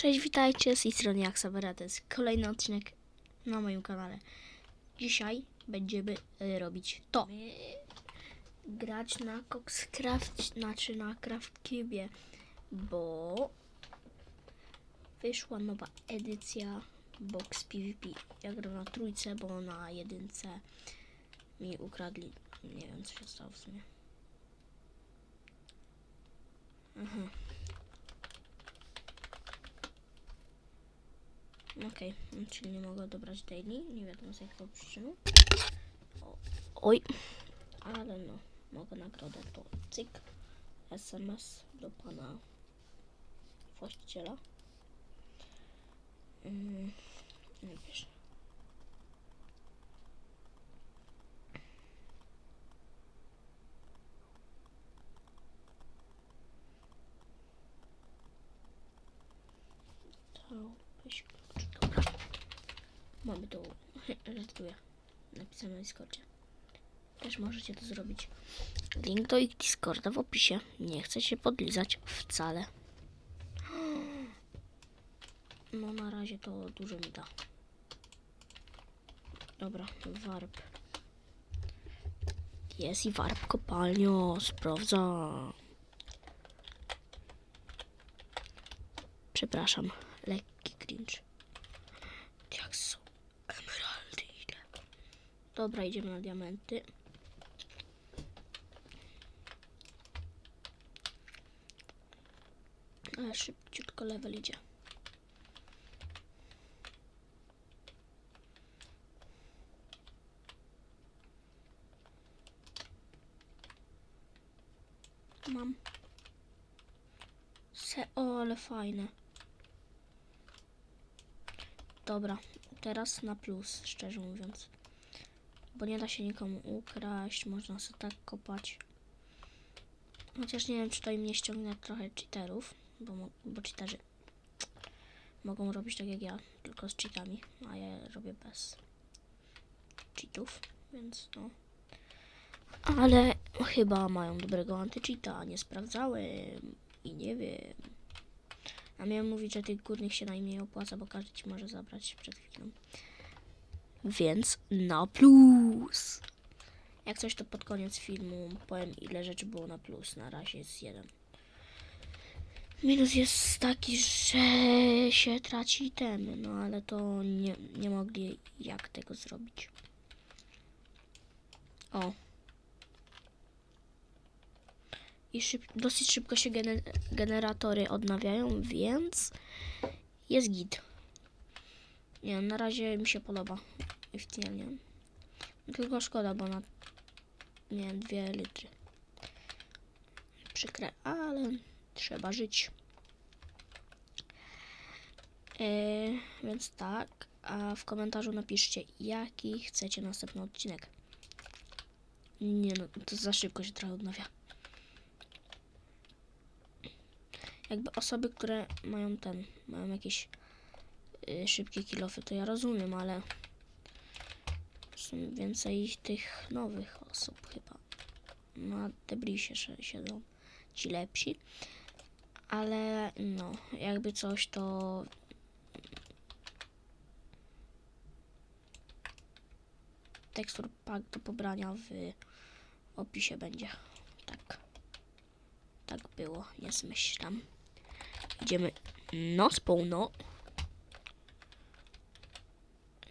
Cześć, witajcie, z strony jak to jest kolejny odcinek na moim kanale. Dzisiaj będziemy y, robić to. Grać na Coxcraft, znaczy na CraftCube, bo wyszła nowa edycja Box PvP. Ja gram na trójce, bo na jedynce mi ukradli, nie wiem co się stało w sumie. Aha. Okej, czyli nie mogę dobrać daily, nie wiadomo z jakiego przyczynu. O, oj, ale no, mogę nagrodę to cyk, SMS do pana właściciela. Mm, nie wiesz. To dobra. Mamy to, żartuję, napisane na Discordzie. Też możecie to zrobić. Link do ich Discorda w opisie. Nie chcę się podlizać wcale. No na razie to dużo mi da. Dobra, warp. Jest i warp kopalnio, sprawdza. Przepraszam, lekki cringe. Jak są emeraldy ile. Dobra, idziemy na diamenty. Ale szybciutko level idzie. Mam. Se, o, ale fajne. Dobra, teraz na plus, szczerze mówiąc. Bo nie da się nikomu ukraść, można sobie tak kopać. Chociaż nie wiem, czy to im nie ściągnę trochę cheaterów, bo, bo cheaterzy mogą robić tak jak ja, tylko z cheatami, a ja robię bez cheatów, więc no. Ale chyba mają dobrego anty-cheata, nie sprawdzałem i nie wiem. A miałem mówić, że tych górnych się najmniej opłaca, bo każdy ci może zabrać przed chwilą. Więc na plus. Jak coś, to pod koniec filmu powiem, ile rzeczy było na plus. Na razie jest jeden. Minus jest taki, że się traci ten, no ale to nie, nie mogli jak tego zrobić. O. I szyb, dosyć szybko się gene, generatory odnawiają, więc jest git. Nie na razie mi się podoba. Nie wiem. Tylko szkoda, bo na wiem, dwie litry. Przykre, ale trzeba żyć. Yy, więc tak, a w komentarzu napiszcie, jaki chcecie następny odcinek. Nie no, to za szybko się trochę odnawia. Jakby osoby, które mają ten, mają jakieś y, szybkie kilofy, to ja rozumiem, ale są więcej tych nowych osób chyba. Na debrisie siedzą ci lepsi. Ale no, jakby coś to tekstur pack do pobrania w opisie będzie. Tak. Tak było, nie zmyślam. Idziemy noc pełno.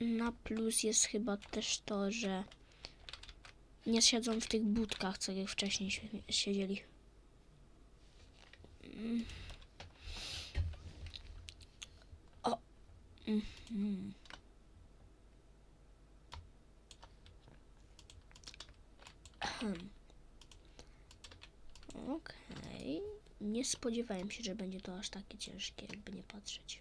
Na plus jest chyba też to, że nie siedzą w tych budkach, co jak wcześniej sie- siedzieli. O. Mhm. Okej. Nie spodziewałem się, że będzie to aż takie ciężkie, jakby nie patrzeć.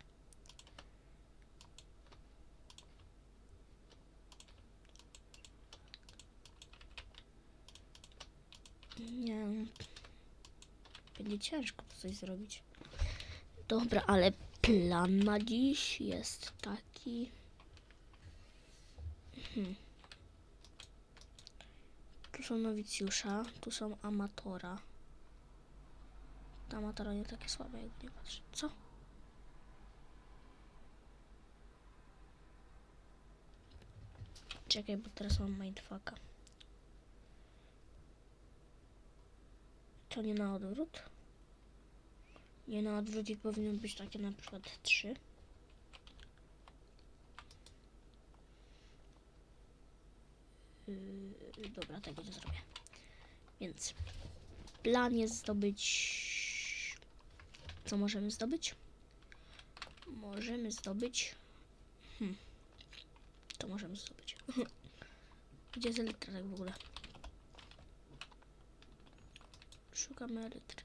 Nie. Będzie ciężko to coś zrobić. Dobra, ale plan na dziś jest taki. Hmm. Tu są nowicjusza, tu są amatora. Ta amatora nie takie słabe, jak nie patrzę. Co? Czekaj, bo teraz mam mindfucka. To nie na odwrót? Nie na odwrót i powinno być takie na przykład 3. Yy, dobra, tego nie zrobię. Więc plan jest zdobyć. Co możemy zdobyć? Możemy zdobyć. Hmm. To możemy zdobyć. Gdzie jest elektryk w ogóle? Szukamy elektry.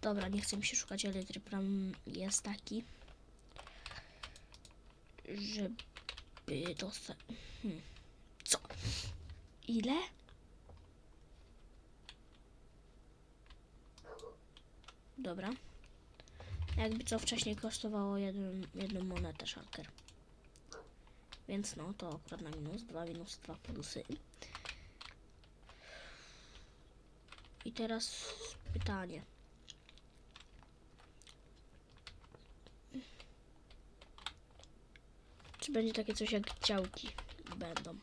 Dobra, nie chcę mi się szukać elektry. Plan jest taki, żeby dostać. Hmm. Co? Ile? Dobra. Jakby co wcześniej kosztowało jedną, jedną monetę szalker. Więc no, to akurat na minus. 2 minus 2 plusy. I teraz pytanie. Czy będzie takie coś jak działki będą?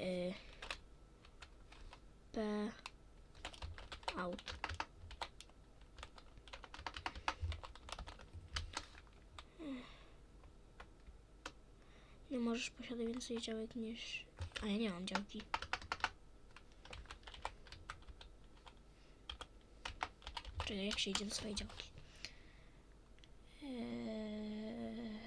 Y, P out. Nie możesz posiadać więcej działek niż... A ja nie mam działki. Czekaj, jak się idzie do swojej działki? Eee...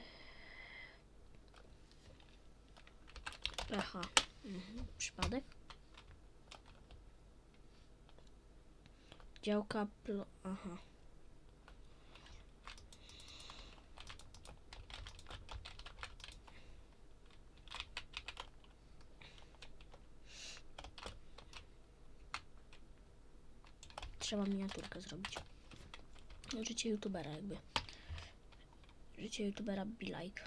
Aha. Mhm. Przypadek? Działka plo... Aha. Trzeba miniaturkę zrobić. Życie youtubera jakby. Życie youtubera be like.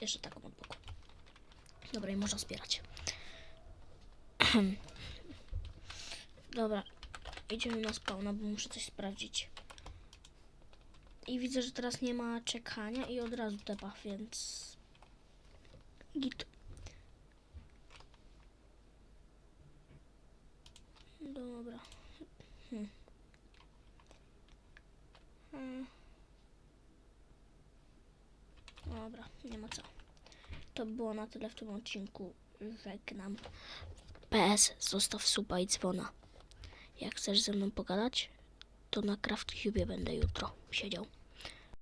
Jeszcze taką od boku. Dobra, i można zbierać. Dobra, idziemy na spawna, bo muszę coś sprawdzić. I widzę, że teraz nie ma czekania i od razu tepa, więc... Git. Dobra. Hmm. Hmm. Dobra, nie ma co. To było na tyle w tym odcinku. Żegnam. PS, zostaw suba i dzwona. Jak chcesz ze mną pogadać, to na CraftCube będę jutro siedział.